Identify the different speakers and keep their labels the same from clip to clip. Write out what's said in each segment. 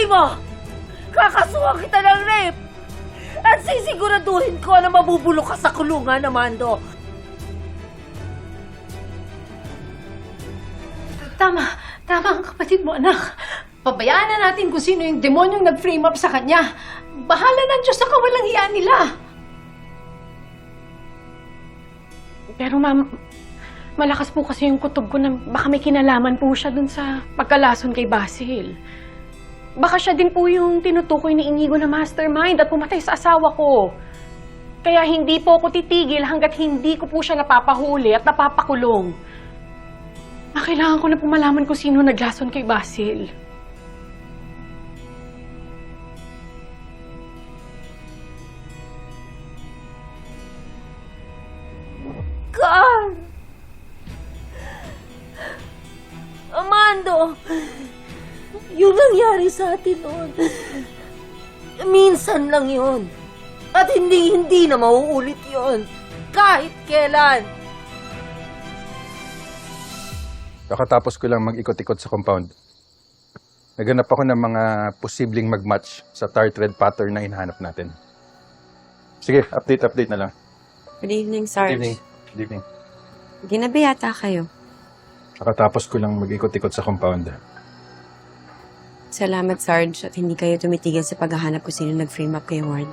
Speaker 1: Hinintay mo! Kakasuhan kita ng rape! At sisiguraduhin ko na mabubulok ka sa kulungan, Amando.
Speaker 2: Tama, tama ang kapatid mo, anak. Pabayaan na natin kung sino yung demonyong nag-frame up sa kanya. Bahala ng Diyos sa kawalang hiya nila. Pero ma'am, malakas po kasi yung kutob ko na baka may kinalaman po siya dun sa pagkalason kay Basil. Baka siya din po yung tinutukoy ni Inigo na mastermind at pumatay sa asawa ko. Kaya hindi po ako titigil hanggat hindi ko po siya napapahuli at napapakulong. Ah, kailangan ko na po malaman kung sino naglason kay Basil.
Speaker 1: God! Amando! Yung nangyari sa atin noon, minsan lang yun. At hindi, hindi na mauulit yun. Kahit kailan.
Speaker 3: Kakatapos ko lang mag-ikot-ikot sa compound. Naganap ako ng mga posibleng mag-match sa tar thread pattern na hinahanap natin. Sige, update, update na lang.
Speaker 4: Good evening, Sarge.
Speaker 3: Good evening. Good evening.
Speaker 4: Ginabi yata kayo.
Speaker 3: Kakatapos ko lang mag-ikot-ikot sa compound.
Speaker 4: Salamat, Sarge, at hindi kayo tumitigil sa paghahanap kung sino nag-frame up kay Ward.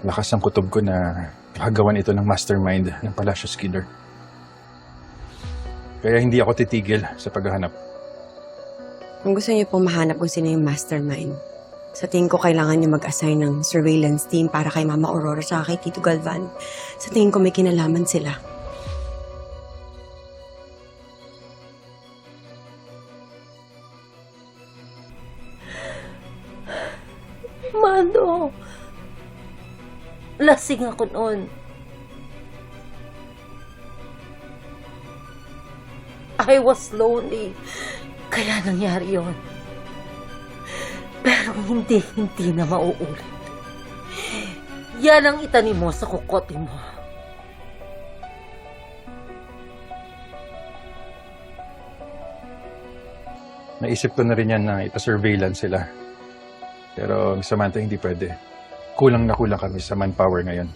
Speaker 3: Lakas ang kutob ko na nakagawan ito ng mastermind ng Palacios Killer. Kaya hindi ako titigil sa paghahanap.
Speaker 4: Kung gusto niyo pong mahanap kung sino yung mastermind, sa tingin ko kailangan niyo mag-assign ng surveillance team para kay Mama Aurora sa kay Tito Galvan. Sa tingin ko may kinalaman sila.
Speaker 1: Lasing ako noon. I was lonely. Kaya nangyari yon. Pero hindi, hindi na mauulit. Yan ang itanim mo sa kukote mo.
Speaker 3: Naisip ko na rin yan na ipa-surveillance sila. Pero Samantha, hindi pwede. Kulang na kulang kami sa manpower ngayon.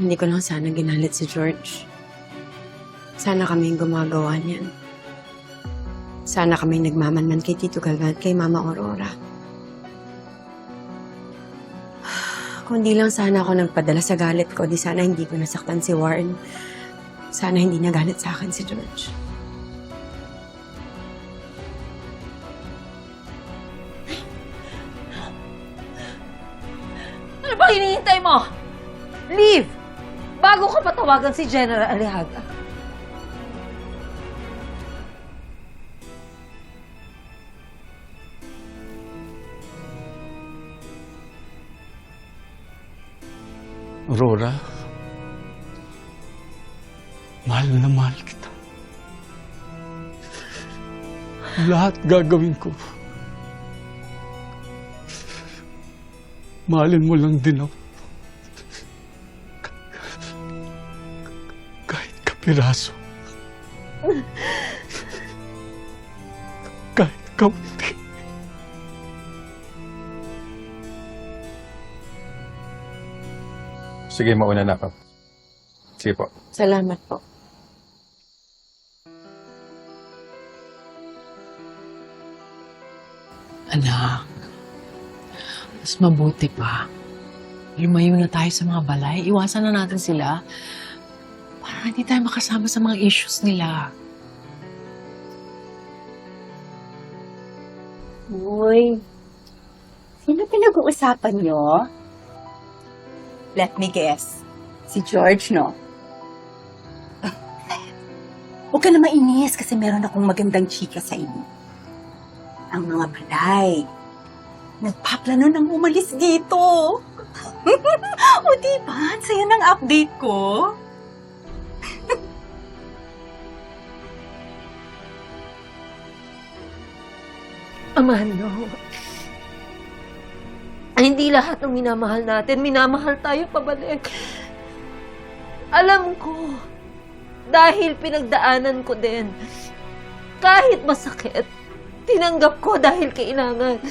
Speaker 4: Hindi ko lang sana ginalit si George. Sana kami yung gumagawa niyan. Sana kami nagmamanman kay Tito Galvan kay Mama Aurora. Kung di lang sana ako nagpadala sa galit ko, di sana hindi ko nasaktan si Warren. Sana hindi nagalit sa akin si George.
Speaker 1: Hinihintay mo? Leave! Bago ko patawagan si General Aliaga.
Speaker 5: Aurora, mahal na mahal kita. Lahat gagawin ko. Mahalin mo lang din ako. Kapiraso. Kahit kaunti.
Speaker 3: Sige, mauna na ako. Sige po.
Speaker 4: Salamat po.
Speaker 6: Anak, mas mabuti pa. Lumayo na tayo sa mga balay. Iwasan na natin sila. Para hindi tayo makasama sa mga issues nila.
Speaker 7: Uy, sino pinag-uusapan nyo? Let me guess. Si George, no? Huwag ka na mainis kasi meron akong magandang chika sa inyo. Ang mga balay. Nagpaplano nang umalis dito. o diba? Ang saya ng update ko.
Speaker 1: Amando. Hindi lahat ng minamahal natin, minamahal tayo pabalik. Alam ko dahil pinagdaanan ko din. Kahit masakit, tinanggap ko dahil kailangan.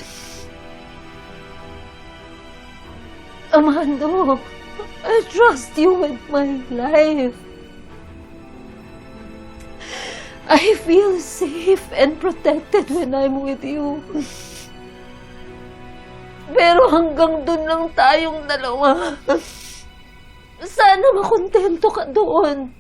Speaker 1: Amando, I trust you with my life. I feel safe and protected when I'm with you. Pero hanggang doon lang tayong dalawa. Sana makontento ka doon.